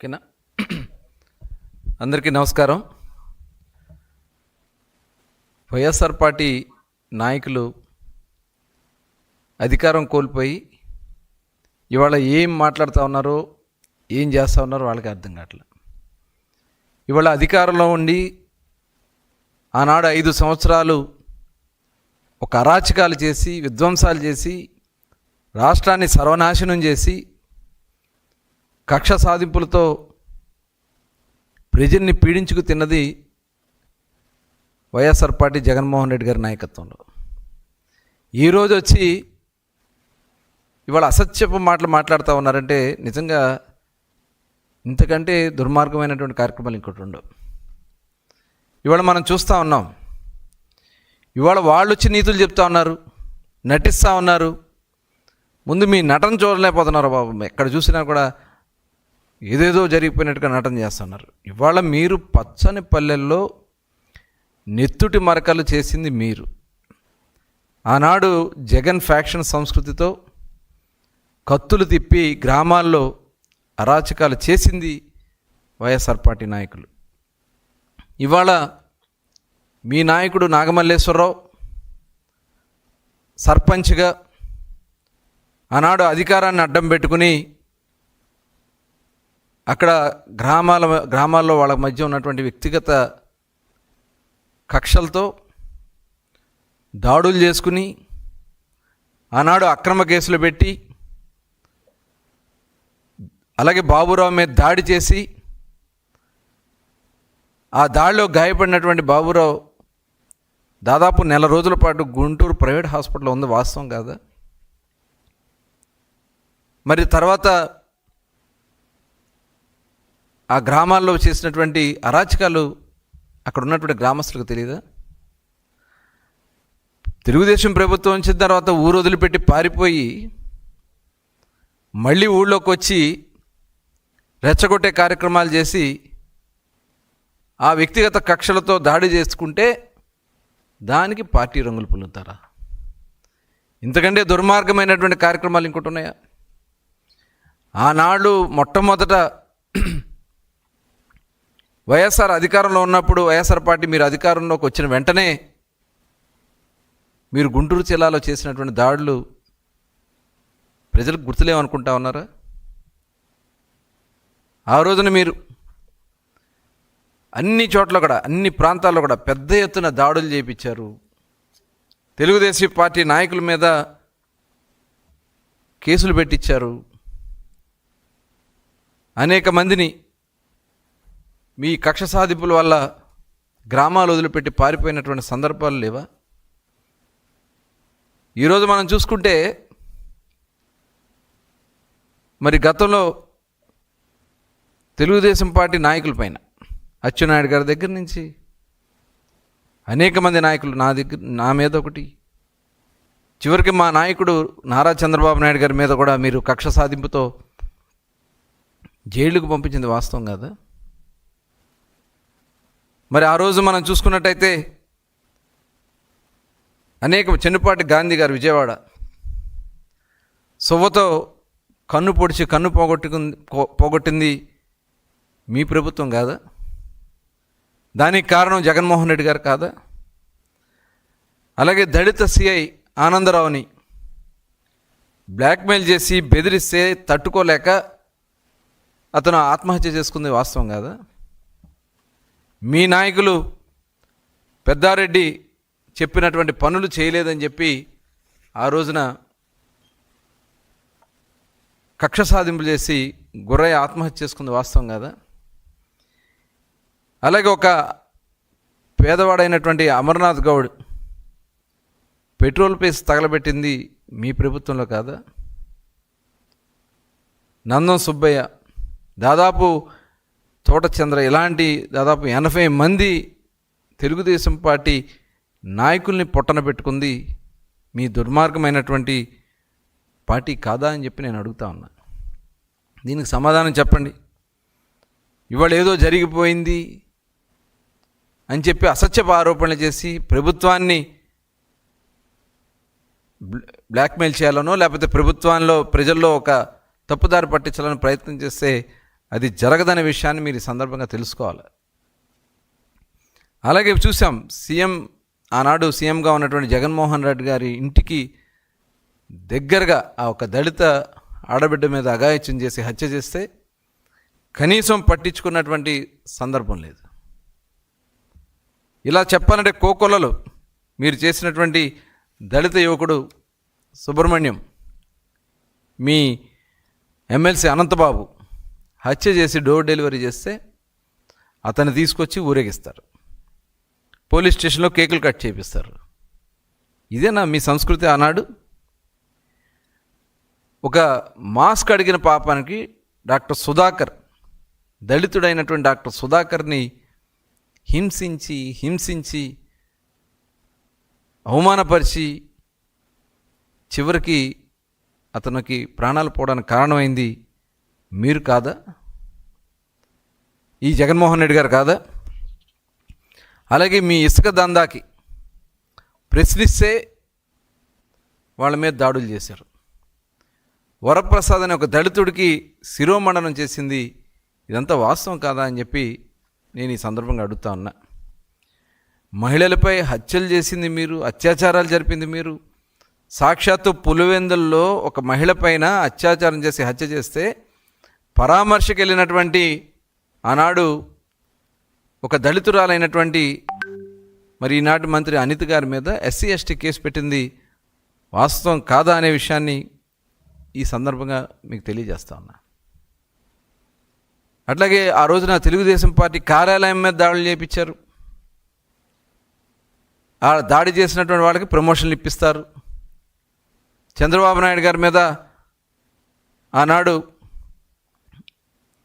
ఓకేనా? అందరికీ నమస్కారం. వైఎస్ఆర్ పార్టీ నాయకులు అధికారం కోల్పోయి ఇవాళ ఏం మాట్లాడుతూ ఉన్నారో ఏం చేస్తూ ఉన్నారో వాళ్ళకి అర్థం కావట్లేదు ఇవాళ అధికారంలో ఉండి ఆనాడు ఐదు సంవత్సరాలు ఒక అరాచకాలు చేసి విధ్వంసాలు చేసి రాష్ట్రాన్ని సర్వనాశనం చేసి కక్ష సాధింపులతో ప్రజల్ని పీడించుకు తిన్నది వైఎస్ఆర్ పార్టీ జగన్మోహన్ రెడ్డి గారి నాయకత్వంలో. ఈరోజు వచ్చి ఇవాళ అసత్యపు మాటలు మాట్లాడుతూ ఉన్నారంటే నిజంగా ఇంతకంటే దుర్మార్గమైనటువంటి కార్యక్రమాలు ఇంకోటి ఉండవు. ఇవాళ మనం చూస్తూ ఉన్నాం. ఇవాళ వాళ్ళు వచ్చి నీతులు చెప్తా ఉన్నారు నటిస్తూ ఉన్నారు. ముందు మీ నటన చూడలేకపోతున్నారు బాబు? ఎక్కడ చూసినా కూడా ఏదేదో జరిగిపోయినట్టుగా నటన చేస్తున్నారు. ఇవాళ మీరు పచ్చని పల్లెల్లో నెత్తుటి మరకలు చేసింది మీరు. ఆనాడు జగన్ ఫ్యాక్షన్ సంస్కృతితో కత్తులు తిప్పి గ్రామాల్లో అరాచకాలు చేసింది వైఎస్ఆర్ పార్టీ నాయకులు. ఇవాళ మీ నాయకుడు నాగమల్లేశ్వరరావు సర్పంచ్గా ఆనాడు అధికారాన్ని అడ్డం పెట్టుకుని అక్కడ గ్రామాల గ్రామాల్లో వాళ్ళ మధ్య ఉన్నటువంటి వ్యక్తిగత కక్షలతో దాడులు చేసుకుని ఆనాడు అక్రమ కేసులు పెట్టి అలాగే బాబురావు మీద దాడి చేసి ఆ దాడిలో గాయపడినటువంటి బాబురావు దాదాపు నెల రోజుల పాటు గుంటూరు ప్రైవేట్ హాస్పిటల్లో ఉంది వాస్తవం కాదా? మరి తర్వాత ఆ గ్రామాల్లో చేసినటువంటి అరాచకాలు అక్కడ ఉన్నటువంటి గ్రామస్తులకు తెలియదా తెలుగుదేశం ప్రభుత్వం వచ్చిన తర్వాత ఊరు వదిలిపెట్టి పారిపోయి మళ్ళీ ఊళ్ళోకి వచ్చి రెచ్చగొట్టే కార్యక్రమాలు చేసి ఆ వ్యక్తిగత కక్షలతో దాడి చేసుకుంటే దానికి పార్టీ రంగులు పులుతారా ఇంతకంటే దుర్మార్గమైనటువంటి కార్యక్రమాలు ఇంకోటి ఉన్నాయా? ఆనాడు మొట్టమొదట వైఎస్ఆర్ అధికారంలో ఉన్నప్పుడు వైఎస్ఆర్ పార్టీ మీరు అధికారంలోకి వచ్చిన వెంటనే మీరు గుంటూరు జిల్లాలో చేసినటువంటి దాడులు ప్రజలకు గుర్తులేమనుకుంటా ఉన్నారా? ఆ రోజున మీరు అన్ని చోట్ల కూడా అన్ని ప్రాంతాల్లో కూడా పెద్ద ఎత్తున దాడులు చేపించారు. తెలుగుదేశం పార్టీ నాయకుల మీద కేసులు పెట్టించారు. అనేక మందిని మీ కక్ష సాధింపుల వల్ల గ్రామాలు వదిలిపెట్టి పారిపోయినటువంటి సందర్భాలు లేవా? ఈరోజు మనం చూసుకుంటే మరి గతంలో తెలుగుదేశం పార్టీ నాయకుల పైన అచ్చెన్నాయుడు గారి దగ్గర నుంచి అనేక మంది నాయకులు నా దగ్గర నా మీద ఒకటి. చివరికి మా నాయకుడు నారా చంద్రబాబు నాయుడు గారి మీద కూడా మీరు కక్ష సాధింపుతో జైలుకు పంపించింది వాస్తవం కదా? మరి ఆ రోజు మనం చూసుకున్నట్టయితే అనేక చెన్నుపాటి గాంధీ గారు విజయవాడ సువ్వతో కన్ను పొడిచి కన్ను పోగొట్టుకుంది పోగొట్టింది మీ ప్రభుత్వం కాదా? దానికి కారణం జగన్మోహన్ రెడ్డి గారు కాదా? అలాగే దళిత సిఐ ఆనందరావుని బ్లాక్మెయిల్ చేసి బెదిరిస్తే తట్టుకోలేక అతను ఆత్మహత్య చేసుకుంది వాస్తవం కాదా? మీ నాయకులు పెద్దారెడ్డి చెప్పినటువంటి పనులు చేయలేదని చెప్పి ఆ రోజున కక్ష సాధింపులు చేసి గుర్రయ్య ఆత్మహత్య చేసుకుంది వాస్తవం కదా? అలాగే ఒక పేదవాడైనటువంటి అమర్నాథ్ గౌడ్ పెట్రోల్ పేసి తగలబెట్టింది మీ ప్రభుత్వంలో కాదా? నందం సుబ్బయ్య దాదాపు తోటచంద్ర ఇలాంటి దాదాపు ఎనభై మంది తెలుగుదేశం పార్టీ నాయకుల్ని పొట్టన పెట్టుకుంది మీ దుర్మార్గమైనటువంటి పార్టీ కాదా అని చెప్పి నేను అడుగుతా ఉన్నా. దీనికి సమాధానం చెప్పండి. ఇవాళ ఏదో జరిగిపోయింది అని చెప్పి అసత్యపు ఆరోపణలు చేసి ప్రభుత్వాన్ని బ్లాక్మెయిల్ చేయాలనో లేకపోతే ప్రభుత్వంలో ప్రజల్లో ఒక తప్పుదారి పట్టించాలని ప్రయత్నం చేస్తే అది జరగదనే విషయాన్ని మీరు ఈ సందర్భంగా తెలుసుకోవాలి. అలాగే చూసాం సీఎం ఆనాడు సీఎంగా ఉన్నటువంటి జగన్మోహన్ రెడ్డి గారి ఇంటికి దగ్గరగా ఆ ఒక దళిత ఆడబిడ్డ మీద అగాయత్యం చేసి హత్య చేస్తే కనీసం పట్టించుకున్నటువంటి సందర్భం లేదు. ఇలా చెప్పాలంటే కోకొల్లలు మీరు చేసినటువంటి దళిత యువకుడు సుబ్రహ్మణ్యం మీ ఎమ్మెల్సీ అనంతబాబు హత్య చేసి డోర్ డెలివరీ చేస్తే అతన్ని తీసుకొచ్చి ఊరేగిస్తారు. పోలీస్ స్టేషన్లో కేకులు కట్ చేపిస్తారు. ఇదేనా మీ సంస్కృతి ఆనాడు? ఒక మాస్క్ అడిగిన పాపానికి డాక్టర్ సుధాకర్ దళితుడైనటువంటి డాక్టర్ సుధాకర్ని హింసించి హింసించి అవమానపరిచి చివరికి అతనికి ప్రాణాలు పోవడానికి కారణమైంది మీరు కాదా? ఈ జగన్మోహన్ రెడ్డి గారు కాదా? అలాగే మీ ఇసుక దందాకి ప్రశ్నిస్తే వాళ్ళ మీద దాడులు చేశారు. వరప్రసాద్ అనే ఒక దళితుడికి శిరోమండనం చేసింది ఇదంతా వాస్తవం కాదా అని చెప్పి నేను ఈ సందర్భంగా అడుగుతా ఉన్నా. మహిళలపై హత్యలు చేసింది మీరు అత్యాచారాలు జరిపింది మీరు. సాక్షాత్తు పులివెందుల్లో ఒక మహిళ పైన అత్యాచారం చేసి హత్య చేస్తే పరామర్శకు వెళ్ళినటువంటి ఆనాడు ఒక దళితురాలైనటువంటి మరి ఈనాటి మంత్రి అనిత్ గారి మీద ఎస్సీ ఎస్టీ కేసు పెట్టింది వాస్తవం కాదా అనే విషయాన్ని ఈ సందర్భంగా మీకు తెలియజేస్తా ఉన్నా. అట్లాగే ఆ రోజున తెలుగుదేశం పార్టీ కార్యాలయం మీద దాడులు చేపించారు. ఆ దాడి చేసినటువంటి వాళ్ళకి ప్రమోషన్లు ఇప్పిస్తారు. చంద్రబాబు నాయుడు గారి మీద ఆనాడు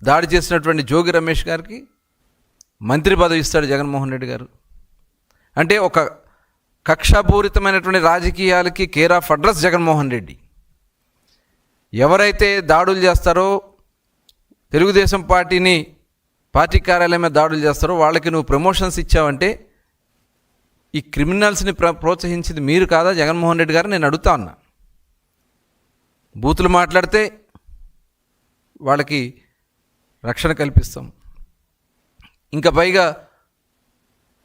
దాడి చేసినటువంటి జోగి రమేష్ గారికి మంత్రి పదవి ఇస్తాడు జగన్మోహన్ రెడ్డి గారు. అంటే ఒక కక్షాపూరితమైనటువంటి రాజకీయాలకి care of address Jaganmohan Reddy. ఎవరైతే దాడులు చేస్తారో తెలుగుదేశం పార్టీని పార్టీ కార్యాలయం మీద దాడులు చేస్తారో వాళ్ళకి నువ్వు ప్రమోషన్స్ ఇచ్చావంటే ఈ క్రిమినల్స్ని ప్ర ప్రోత్సహించింది మీరు కాదా జగన్మోహన్ రెడ్డి గారు? నేను అడుగుతా ఉన్నా. బూతులు మాట్లాడితే వాళ్ళకి రక్షణ కల్పిస్తాం. ఇంకా పైగా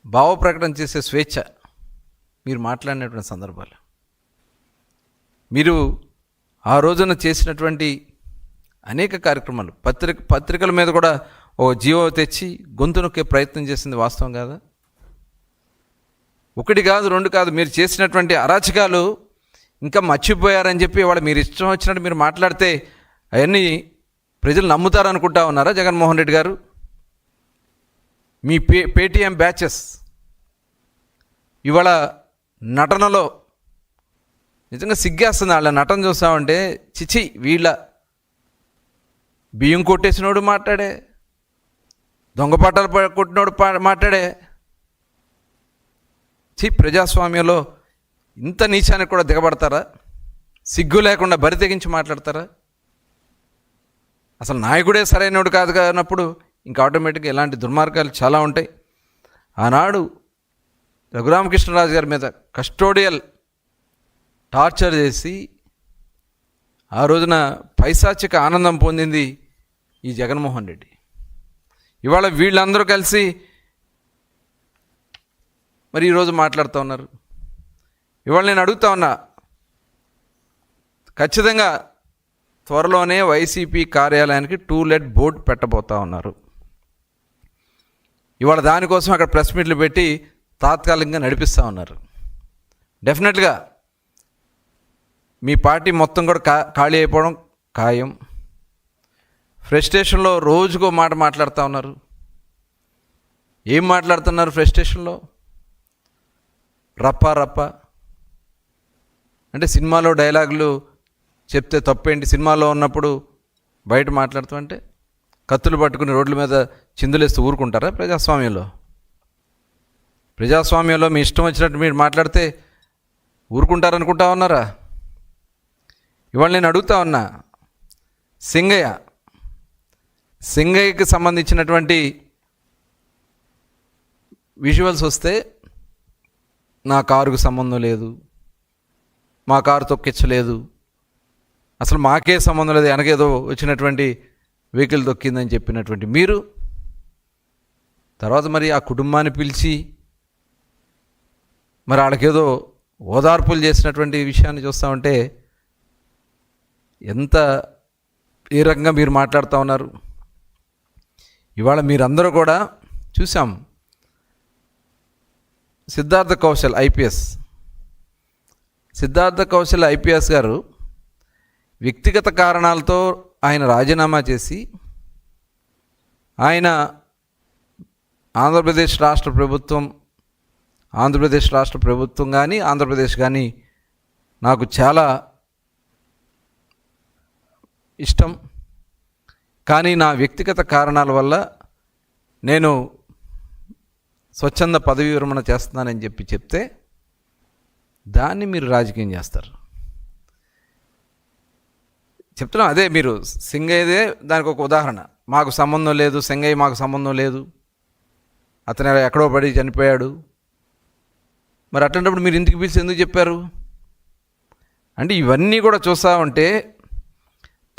భావ ప్రకటన చేసే స్వేచ్ఛ మీరు మాట్లాడినటువంటి సందర్భాలు. మీరు ఆ రోజున చేసినటువంటి అనేక కార్యక్రమాలు. పత్రిక పత్రికల మీద కూడా ఓ జీవో తెచ్చి గొంతు నొక్కే ప్రయత్నం చేసింది వాస్తవం కాదా? ఒకటి కాదు రెండు కాదు మీరు చేసినటువంటి అరాచకాలు ఇంకా మర్చిపోయారని చెప్పి వాళ్ళు మీరు ఇష్టం వచ్చినట్టు మీరు మాట్లాడితే అవన్నీ ప్రజలు నమ్ముతారనుకుంటా ఉన్నారా జగన్మోహన్ రెడ్డి గారు? మీ పే పేటీఎం బ్యాచెస్. ఇవాళ నటనలో నిజంగా సిగ్గేస్తుంది. వాళ్ళ నటన చూస్తామంటే చిచి వీళ్ళ బియ్యం కొట్టేసినోడు మాట్లాడే దొంగపాటలు కొట్టినోడు మాట్లాడే. చి ప్రజాస్వామ్యంలో ఇంత నీచానికి కూడా దిగబడతారా? సిగ్గు లేకుండా బరి తెగించి మాట్లాడతారా? అసలు నాయకుడే సరైనడు కాదు కానప్పుడు ఇంకా ఆటోమేటిక్గా ఇలాంటి దుర్మార్గాలు చాలా ఉంటాయి. ఆనాడు రఘురామకృష్ణరాజు గారి మీద కస్టోడియల్ టార్చర్ చేసి ఆ రోజున పైశాచిక ఆనందం పొందింది ఈ జగన్మోహన్ రెడ్డి. ఇవాళ వీళ్ళందరూ కలిసి మరి ఈరోజు మాట్లాడుతూ ఉన్నారు. ఇవాళ నేను అడుగుతా ఉన్నా ఖచ్చితంగా త్వరలోనే వైసీపీ కార్యాలయానికి టూ లెట్ బోర్డు పెట్టబోతా ఉన్నారు. ఇవాళ దానికోసం అక్కడ ప్రెస్ మీట్లు పెట్టి తాత్కాలికంగా నడిపిస్తూ ఉన్నారు. డెఫినెట్గా మీ పార్టీ మొత్తం కూడా కా ఖాళీ అయిపోవడం ఖాయం. ఫ్రస్ట్రేషన్లో రోజుకో మాట మాట్లాడుతూ ఉన్నారు. ఏం మాట్లాడుతున్నారు ఫ్రస్ట్రేషన్లో? రప్ప రప్ప. అంటే సినిమాలో డైలాగులు చెప్తే తప్పేంటి? సినిమాలో ఉన్నప్పుడు బయట మాట్లాడుతూ అంటే కత్తులు పట్టుకుని రోడ్ల మీద చిందులేస్తూ ఊరుకుంటారా ప్రజాస్వామ్యంలో? ప్రజాస్వామ్యంలో మీ ఇష్టం వచ్చినట్టు మీరు మాట్లాడితే ఊరుకుంటారనుకుంటా ఉన్నారా? ఇవాళ నేను అడుగుతా ఉన్నా సింగయ్య సింగయ్యకి సంబంధించినటువంటి విజువల్స్ వస్తే నా కారుకు సంబంధం లేదు మా కారు తొక్కించలేదు అసలు మాకే సంబంధం లేదు వెనకేదో వచ్చినటువంటి వెహికల్ దొక్కిందని చెప్పినటువంటి మీరు. తర్వాత మరి ఆ కుటుంబాన్ని పిలిచి మరి వాళ్ళకేదో ఓదార్పులు చేసినటువంటి విషయాన్ని చూస్తామంటే ఎంత ఏ రకంగా మీరు మాట్లాడుతూ ఉన్నారు. ఇవాళ మీరందరూ కూడా చూసాం సిద్ధార్థ కౌశల్ ఐపీఎస్. సిద్ధార్థ కౌశల్ ఐపీఎస్ గారు వ్యక్తిగత కారణాలతో ఆయన రాజీనామా చేసి ఆయన ఆంధ్రప్రదేశ్ రాష్ట్ర ప్రభుత్వం ఆంధ్రప్రదేశ్ రాష్ట్ర ప్రభుత్వం కానీ ఆంధ్రప్రదేశ్ కానీ నాకు చాలా ఇష్టం. కానీ నా వ్యక్తిగత కారణాల వల్ల నేను స్వచ్ఛంద పదవి విరమణ చేస్తున్నానని చెప్పి చెప్తే దాన్ని మీరు రాజకీయం చేస్తారు. చెప్తున్నాం అదే మీరు సింగయ్యదే దానికి ఒక ఉదాహరణ. మాకు సంబంధం లేదు సింగయ్య మాకు సంబంధం లేదు. అతను ఎక్కడో పడి చనిపోయాడు. మరి అట్లాంటప్పుడు మీరు ఇంటికి పిలిచి ఎందుకు చెప్పారు? అంటే ఇవన్నీ కూడా చూస్తా ఉంటే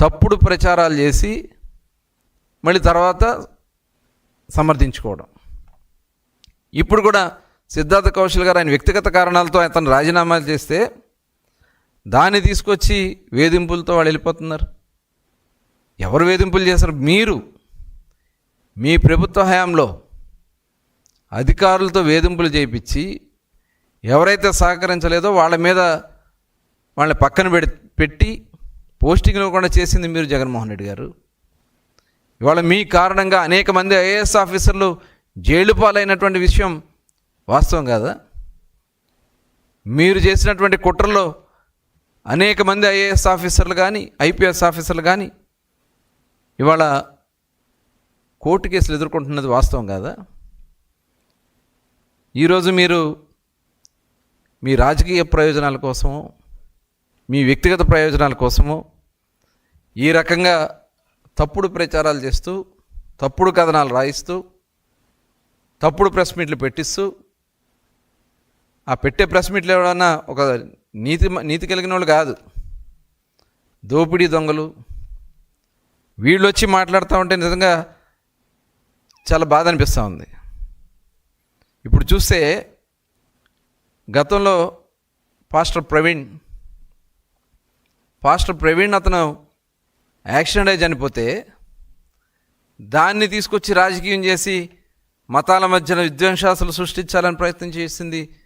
తప్పుడు ప్రచారాలు చేసి మళ్ళీ తర్వాత సమర్థించుకోవడం. ఇప్పుడు కూడా సిద్ధార్థ కౌశల్ గారు ఆయన వ్యక్తిగత కారణాలతో అతను రాజీనామాలు చేస్తే దాన్ని తీసుకొచ్చి వేధింపులతో వాళ్ళు వెళ్ళిపోతున్నారు. ఎవరు వేధింపులు చేశారు? మీరు. మీ ప్రభుత్వ హయాంలో అధికారులతో వేధింపులు చేయించి ఎవరైతే సహకరించలేదో వాళ్ళ మీద వాళ్ళని పక్కన పెడి పెట్టి పోస్టింగ్లు కూడా చేసింది మీరు జగన్మోహన్ రెడ్డి గారు. ఇవాళ మీ కారణంగా అనేక మంది ఐఏఎస్ ఆఫీసర్లు జైలు పాలైనటువంటి విషయం వాస్తవం కాదా? మీరు చేసినటువంటి కుట్రలో అనేక మంది ఐఏఎస్ ఆఫీసర్లు కానీ ఐపీఎస్ ఆఫీసర్లు కానీ ఇవాళ కోర్టు కేసులు ఎదుర్కొంటున్నది వాస్తవం కాదా? ఈరోజు మీరు మీ రాజకీయ ప్రయోజనాల కోసము మీ వ్యక్తిగత ప్రయోజనాల కోసము ఈ రకంగా తప్పుడు ప్రచారాలు చేస్తూ తప్పుడు కథనాలు రాయిస్తూ తప్పుడు ప్రెస్ మీట్లు పెట్టిస్తూ ఆ పెట్టే ప్రెస్ మీట్లు ఎవడన్నా ఒక నీతి నీతి కలిగిన వాళ్ళు కాదు. దోపిడీ దొంగలు. వీళ్ళు వచ్చి మాట్లాడుతూ ఉంటే నిజంగా చాలా బాధ అనిపిస్తూ ఉంది. ఇప్పుడు చూస్తే గతంలో పాస్టర్ ప్రవీణ్ పాస్టర్ ప్రవీణ్ అతను యాక్సిడెంట్ అయి చనిపోతే దాన్ని తీసుకొచ్చి రాజకీయం చేసి మతాల మధ్యన విద్వేషాసులు సృష్టించాలని ప్రయత్నం చేసింది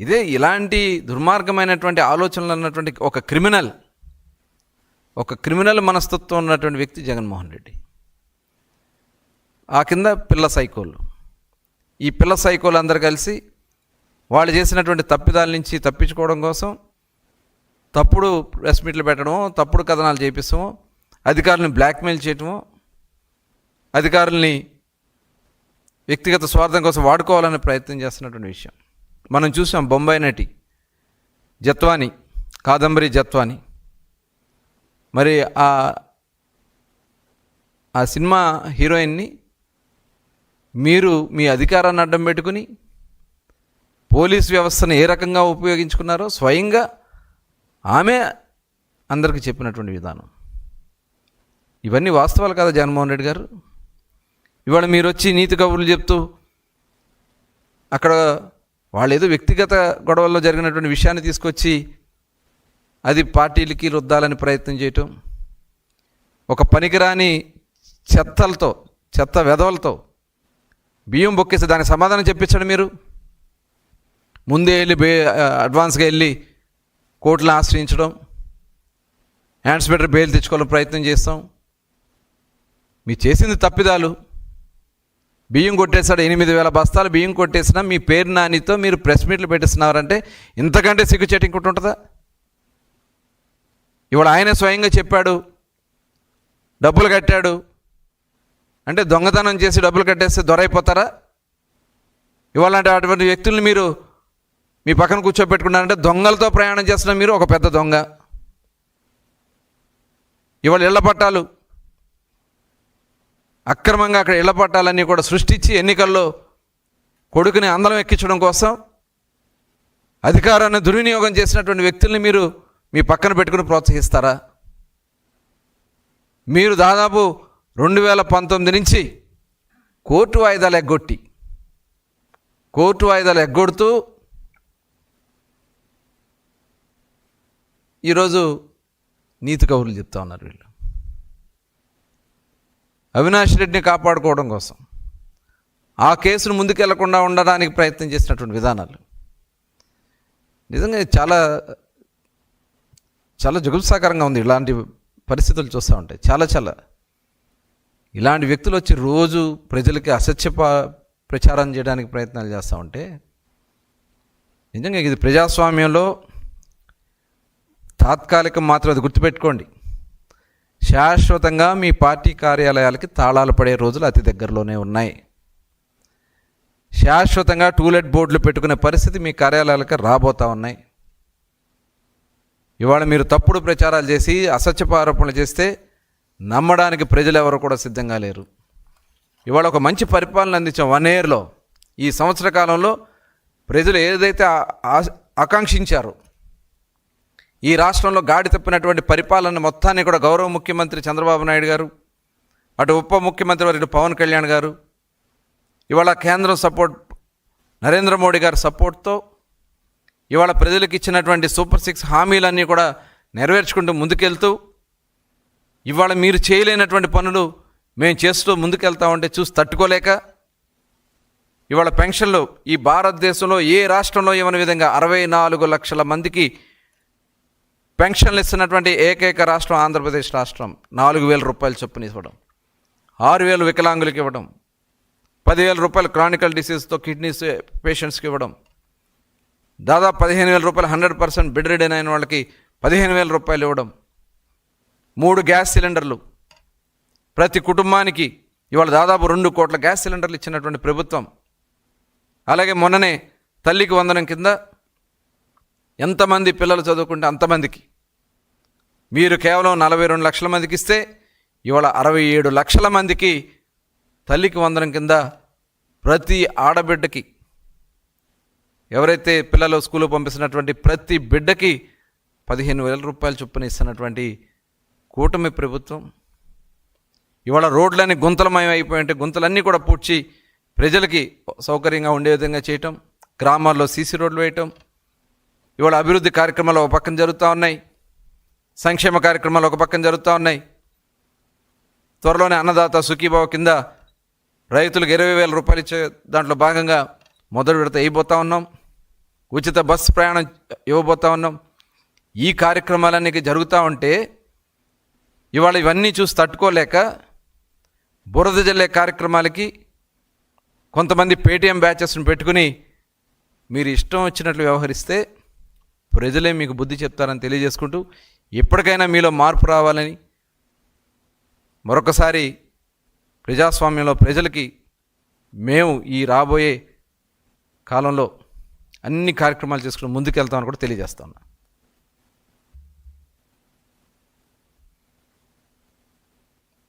ఇదే ఇలాంటి దుర్మార్గమైనటువంటి ఆలోచనలు అన్నటువంటి ఒక క్రిమినల్ ఒక క్రిమినల్ మనస్తత్వం ఉన్నటువంటి వ్యక్తి జగన్మోహన్ రెడ్డి. ఆ కింద పిల్ల సైకోలు. ఈ పిల్ల సైకోలు అందరు కలిసి వాళ్ళు చేసినటువంటి తప్పిదాల నుంచి తప్పించుకోవడం కోసం తప్పుడు ప్రెస్ మీట్లు పెట్టడమో తప్పుడు కథనాలు చేపిస్తామో అధికారులను బ్లాక్మెయిల్ చేయటమో అధికారుల్ని వ్యక్తిగత స్వార్థం కోసం వాడుకోవాలనే ప్రయత్నం చేస్తున్నటువంటి విషయం. మనం చూసాం బొంబాయి నటి జత్వాని కాదంబరి జత్వాని. మరి ఆ ఆ సినిమా హీరోయిన్ని మీరు మీ అధికారాన్ని అడ్డం పెట్టుకుని పోలీస్ వ్యవస్థను ఏ రకంగా ఉపయోగించుకున్నారో స్వయంగా ఆమె అందరికీ చెప్పినటువంటి విధానం. ఇవన్నీ వాస్తవాలు కదా జగన్మోహన్ రెడ్డి గారు? ఇవాళ మీరు వచ్చి నీతి కబుర్లు చెప్తూ అక్కడ వాళ్ళు ఏదో వ్యక్తిగత గొడవల్లో జరిగినటువంటి విషయాన్ని తీసుకొచ్చి అది పార్టీలకి రుద్దాలని ప్రయత్నం చేయటం ఒక పనికిరాని చెత్తలతో చెత్త వెధవలతో బియ్యం బొక్కేసి దానికి సమాధానం చెప్పించండి మీరు. ముందే వెళ్ళి బే అడ్వాన్స్గా వెళ్ళి కోర్టులను ఆశ్రయించడం హ్యాండ్స్ బెటర్ బెయిల్ తెచ్చుకోవాలని ప్రయత్నం చేస్తాం. మీరు చేసింది తప్పిదాలు. బియ్యం కొట్టేశాడు ఎనిమిది వేల బస్తాలు బియ్యం కొట్టేసినా మీ పేరు నానితో మీరు ప్రెస్ మీట్లు పెట్టేస్తున్నారంటే ఇంతకంటే సిగ్గుచేటు ఇంకోటి ఉంటుందా? ఇవాళ ఆయనే స్వయంగా చెప్పాడు డబ్బులు కట్టాడు. అంటే దొంగతనం చేసి డబ్బులు కట్టేస్తే దొరైపోతారా? ఇవాళ అంటే అటువంటి వ్యక్తుల్ని మీరు మీ పక్కన కూర్చోబెట్టుకున్నారంటే దొంగలతో ప్రయాణం చేస్తున్న మీరు ఒక పెద్ద దొంగ. ఇవాళ ఇళ్ళ పట్టాలు అక్రమంగా అక్కడ ఇళ్ళ పట్టాలన్నీ కూడా సృష్టించి ఎన్నికల్లో కొడుకుని అందలం ఎక్కించడం కోసం అధికారాన్ని దుర్వినియోగం చేసినటువంటి వ్యక్తుల్ని మీరు మీ పక్కన పెట్టుకుని ప్రోత్సహిస్తారా? మీరు దాదాపు రెండు వేల పంతొమ్మిది నుంచి కోర్టు వాయిదాలు ఎగ్గొట్టి కోర్టు వాయిదాలు ఎగ్గొడుతూ ఈరోజు నీతి కబుర్లు చెప్తా ఉన్నారు వీళ్ళు. అవినాష్ రెడ్డిని కాపాడుకోవడం కోసం. ఆ కేసును ముందుకెళ్ళకుండా ఉండడానికి ప్రయత్నం చేసినటువంటి విధానాలు. నిజంగా చాలా చాలా జుగుప్సాకరంగా ఉంది ఇలాంటి పరిస్థితులు చూస్తూ ఉంటాయి చాలా చాలా. ఇలాంటి వ్యక్తులు వచ్చి రోజు ప్రజలకి అసత్య ప్రచారం చేయడానికి ప్రయత్నాలు చేస్తూ ఉంటే నిజంగా ఇది ప్రజాస్వామ్యంలో తాత్కాలికం మాత్రం అది గుర్తుపెట్టుకోండి. శాశ్వతంగా మీ పార్టీ కార్యాలయాలకి తాళాలు పడే రోజులు అతి దగ్గరలోనే ఉన్నాయి. శాశ్వతంగా టూలెట్ బోర్డులు పెట్టుకునే పరిస్థితి మీ కార్యాలయాలకి రాబోతా ఉన్నాయి. ఇవాళ మీరు తప్పుడు ప్రచారాలు చేసి అసత్యపు ఆరోపణలు చేస్తే నమ్మడానికి ప్రజలు ఎవరు కూడా సిద్ధంగా లేరు. ఇవాళ ఒక మంచి పరిపాలన అందించాం వన్ ఇయర్లో ఈ సంవత్సర కాలంలో ప్రజలు ఏదైతే ఆ- ఆకాంక్షించారో ఈ రాష్ట్రంలో గాడి తప్పినటువంటి పరిపాలన మొత్తాన్ని కూడా గౌరవ ముఖ్యమంత్రి చంద్రబాబు నాయుడు గారు అటు ఉప ముఖ్యమంత్రి వర్యుడు పవన్ కళ్యాణ్ గారు ఇవాళ కేంద్రం సపోర్ట్ నరేంద్ర మోడీ గారి సపోర్ట్తో ఇవాళ ప్రజలకు ఇచ్చినటువంటి సూపర్ సిక్స్ హామీలన్నీ కూడా నెరవేర్చుకుంటూ ముందుకెళ్తూ ఇవాళ మీరు చేయలేనటువంటి పనులు మేము చేస్తూ ముందుకెళ్తా ఉంటే చూసి తట్టుకోలేక ఇవాళ పెన్షన్లు ఈ భారతదేశంలో ఏ రాష్ట్రంలో ఇవ్వని విధంగా అరవై నాలుగు లక్షల మందికి పెన్షన్లు ఇస్తున్నటువంటి ఏకైక రాష్ట్రం ఆంధ్రప్రదేశ్ రాష్ట్రం. నాలుగు వేల రూపాయలు చొప్పున ఇవ్వడం. ఆరు వేలు వికలాంగులకు ఇవ్వడం. పదివేల రూపాయలు క్రానికల్ డిసీజ్తో కిడ్నీస్ పేషెంట్స్కి ఇవ్వడం. దాదాపు పదిహేను వేల రూపాయలు హండ్రెడ్ పర్సెంట్ బెడ్ రెడీ అయిన వాళ్ళకి పదిహేను వేల రూపాయలు ఇవ్వడం. మూడు గ్యాస్ సిలిండర్లు. ప్రతి కుటుంబానికి ఇవాళ దాదాపు రెండు కోట్ల గ్యాస్ సిలిండర్లు ఇచ్చినటువంటి ప్రభుత్వం. అలాగే మొన్ననే తల్లికి వందనం కింద ఎంతమంది పిల్లలు చదువుకుంటే అంతమందికి మీరు కేవలం నలభై రెండు లక్షల మందికి ఇస్తే ఇవాళ అరవై ఏడు లక్షల మందికి తల్లికి వందనం కింద ప్రతి ఆడబిడ్డకి ఎవరైతే పిల్లలు స్కూలు పంపిస్తున్నటువంటి ప్రతి బిడ్డకి పదిహేను వేల రూపాయలు చొప్పున ఇస్తున్నటువంటి కూటమి ప్రభుత్వం ఇవాళ రోడ్లన్నీ గుంతలమయం అయిపోయి ఉంటే గుంతలన్నీ కూడా పూడ్చి ప్రజలకి సౌకర్యంగా ఉండే విధంగా చేయటం గ్రామాల్లో సీసీ రోడ్లు వేయటం ఇవాళ అభివృద్ధి కార్యక్రమాలు ఒక పక్కన జరుగుతూ ఉన్నాయి. సంక్షేమ కార్యక్రమాలు ఒక పక్కన జరుగుతూ ఉన్నాయి. త్వరలోనే అన్నదాత సుఖీభావ కింద రైతులకు ఇరవై వేల రూపాయలు ఇచ్చే దాంట్లో భాగంగా మొదటి విడత వేయబోతా ఉన్నాం. ఉచిత బస్సు ప్రయాణం ఇవ్వబోతా ఉన్నాం. ఈ కార్యక్రమాలన్నీ జరుగుతూ ఉంటే ఇవాళ ఇవన్నీ చూసి తట్టుకోలేక బురద జల్లే కార్యక్రమాలకి కొంతమంది పేటీఎం బ్యాచెస్ని పెట్టుకుని మీరు ఇష్టం వచ్చినట్లు వ్యవహరిస్తే ప్రజలే మీకు బుద్ధి చెప్తారని తెలియజేసుకుంటూ ఎప్పటికైనా మీలో మార్పు రావాలని మరొకసారి ప్రజాస్వామ్యంలో ప్రజలకి మేము ఈ రాబోయే కాలంలో అన్ని కార్యక్రమాలు చేసుకుని ముందుకెళ్తామని కూడా తెలియజేస్తా ఉన్నా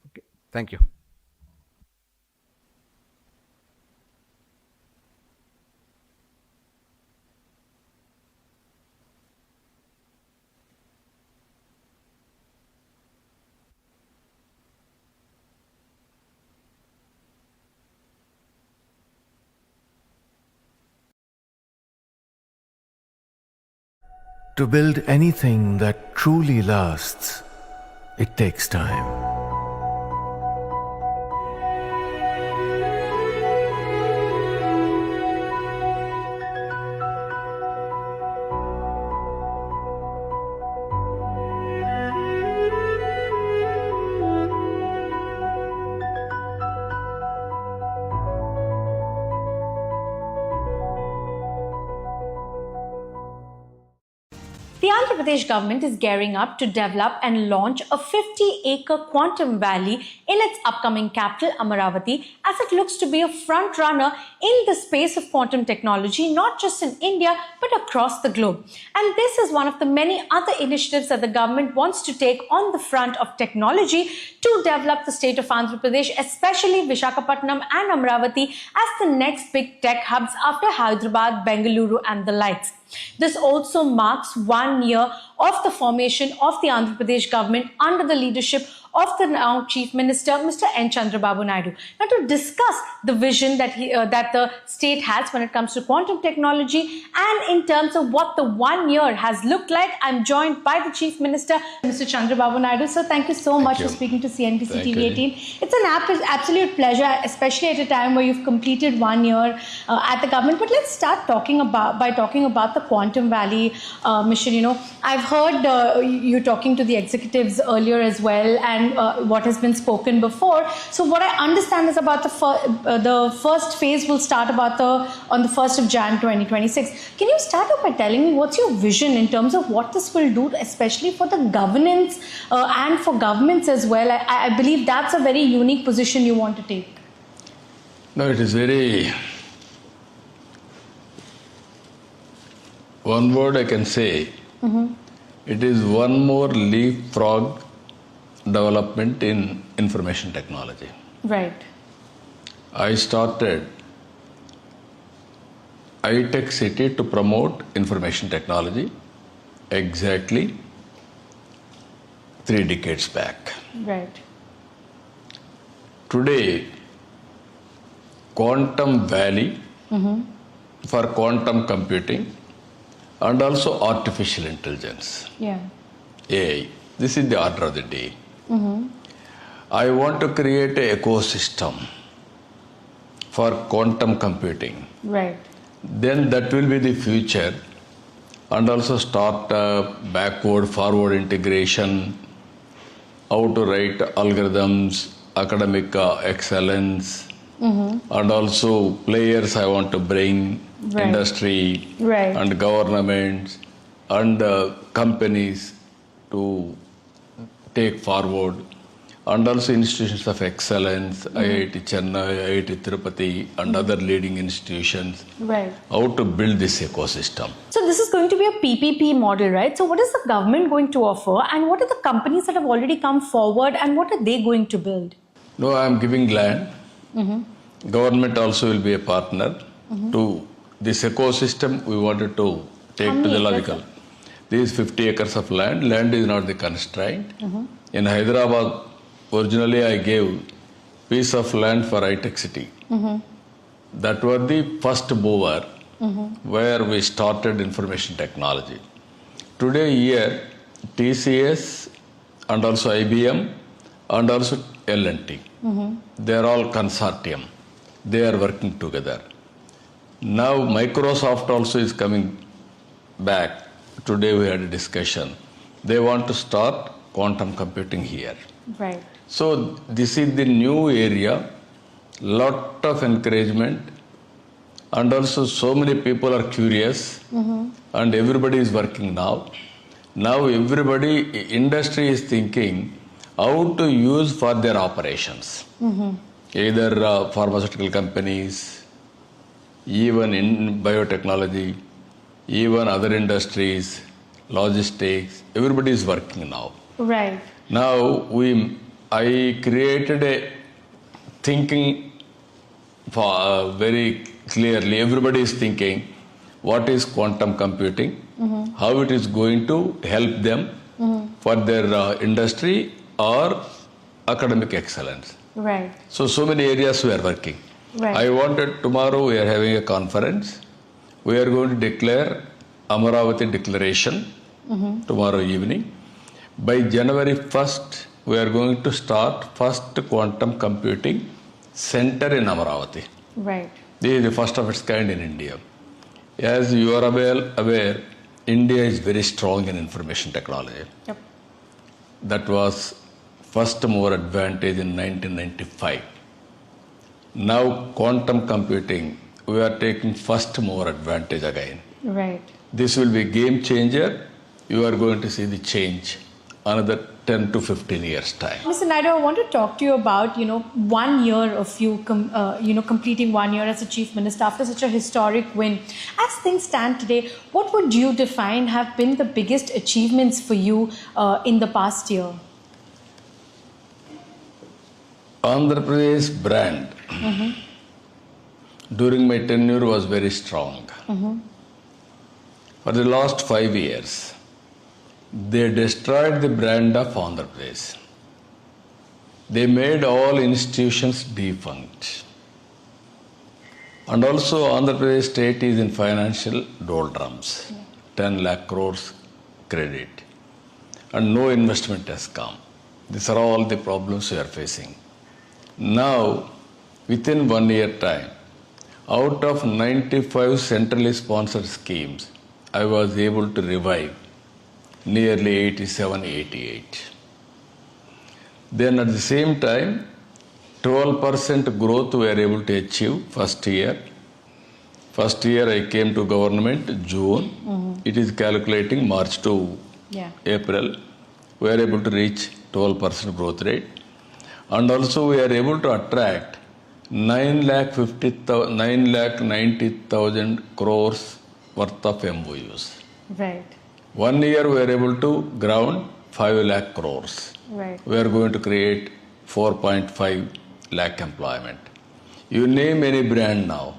okay. Thank you To build anything that truly lasts, it takes time. The Andhra Pradesh government is gearing up to develop and launch a 50 acre quantum valley in its upcoming capital, Amaravati, as it looks to be a front runner in the space of quantum technology, not just in India, across the globe. And this is one of the many other initiatives that the government wants to take on the front of technology to develop the state of Andhra Pradesh, especially Vishakhapatnam and Amaravati, as the next big tech hubs after Hyderabad, Bengaluru, and the likes. This also marks one year of the formation of the Andhra Pradesh government under the leadership of the now Chief Minister, Mr. N. Chandrababu Naidu. Now, to discuss the vision that he uh, that the state has when it comes to quantum technology and in terms of what the one year has looked like, I'm joined by the Chief Minister, Mr. Chandrababu Naidu. So, thank you so much you. for speaking to CNBC Thank TV you. 18. It's an absolute pleasure, especially at a time where you've completed one year uh, at the government. But let's start talking about by talking about the Quantum Valley uh, mission. You know, I've heard uh, you talking to the executives earlier as well, and uh, what has been spoken before. So what I understand is about the fir- uh, the first phase will start about the on the first of Jan 2026. Can you start off by telling me what's your vision in terms of what this will do, especially for the governance uh, and for governments as well? I, I believe that's a very unique position you want to take. No, it is very. One word I can say. It is one more leapfrog development in information technology. Right. I started iTech City to promote information technology exactly three decades back. Right. Today, Quantum Valley mm-hmm. for quantum computing and also artificial intelligence, Yeah. AI. This is the order of the day. I want to create an ecosystem for quantum computing. Right. Then that will be the future, and also startup, backward, forward integration, how to write algorithms, academic uh, excellence, and also players I want to bring, Right. industry, Right. and governments, and uh, companies to take forward, and also institutions of excellence, hmm. IIT Chennai, IIT Tirupati, and hmm. other leading institutions Right. how to build this ecosystem. So this is going to be a PPP model, right? So what is the government going to offer, and what are the companies that have already come forward, and what are they going to build? No, I am giving land. Mm-hmm. Government also will be a partner mm-hmm. to this ecosystem. We wanted to take to the logical. These 50 acres of land. Land is not the constraint. Mm-hmm. In Hyderabad, originally I gave piece of land for iTech City. Mm-hmm. That was the first mover mm-hmm. where we started information technology. Today here, TCS and also IBM and also L&T, they are all consortium. They are working together. Now Microsoft also is coming back. Today we had a discussion. They want to start quantum computing here. Right. So this is the new area, lot of encouragement, and also so many people are curious, and everybody is working now. Now everybody, industry is thinking how to use for their operations. Either uh, pharmaceutical companies, even in biotechnology, even other industries, logistics, everybody is working now. Right. Now we, I created a thinking for uh, very clearly. Everybody is thinking, what is quantum computing? How it is going to help them for their uh, industry or academic excellence. Right. So so many areas we are working. Right. I wanted tomorrow we are having a conference. We are going to declare Amaravati Declaration mm-hmm. tomorrow evening. By January 1st, we are going to start first quantum computing center in Amaravati. Right. This is the first of its kind in India. As you are aware, aware India is very strong in information technology. Yep. That was first mover advantage in 1995. Now quantum computing, we are taking first mover advantage again. Right. This will be game changer. You are going to see the change another 10 to 15 years time. Mr. Naidu, I want to talk to you about you know one year of you com- uh, you know completing one year as a chief minister after such a historic win. As things stand today, what would you define have been the biggest achievements for you uh, in the past year? Andhra Pradesh brand during my tenure was very strong. For the last five years, they destroyed the brand of Andhra Pradesh. they made all institutions defunct. And also, Andhra Pradesh state is in financial doldrums 10 lakh crores credit, and no investment has come. These are all the problems we are facing. Now, within one year time, out of 95 centrally sponsored schemes, I was able to revive nearly 87 88. Then at the same time, 12% growth we are able to achieve first year. First year I came to government June. Mm-hmm. It is calculating March to Yeah. April. We are able to reach 12% growth rate. And also we are able to attract 9 lakh 50 9 lakh 90,000 crores worth of MOUs. Right. One year we are able to ground 5 lakh crores. Right. We are going to create 4.5 lakh employment. You name any brand now,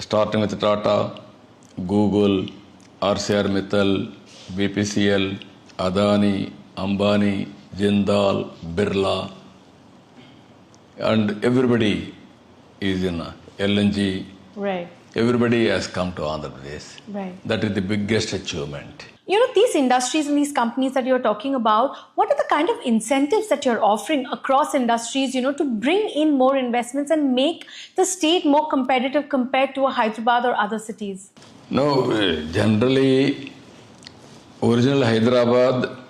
starting with Tata, Google, RCR Mittal, BPCL, Adani, Ambani, Jindal, Birla, and everybody is in LNG. Right. Everybody has come to Andhra Pradesh. Right. That is the biggest achievement. You know, these industries and these companies that you're talking about, what are the kind of incentives that you're offering across industries, you know, to bring in more investments and make the state more competitive compared to a Hyderabad or other cities? No, generally, original Hyderabad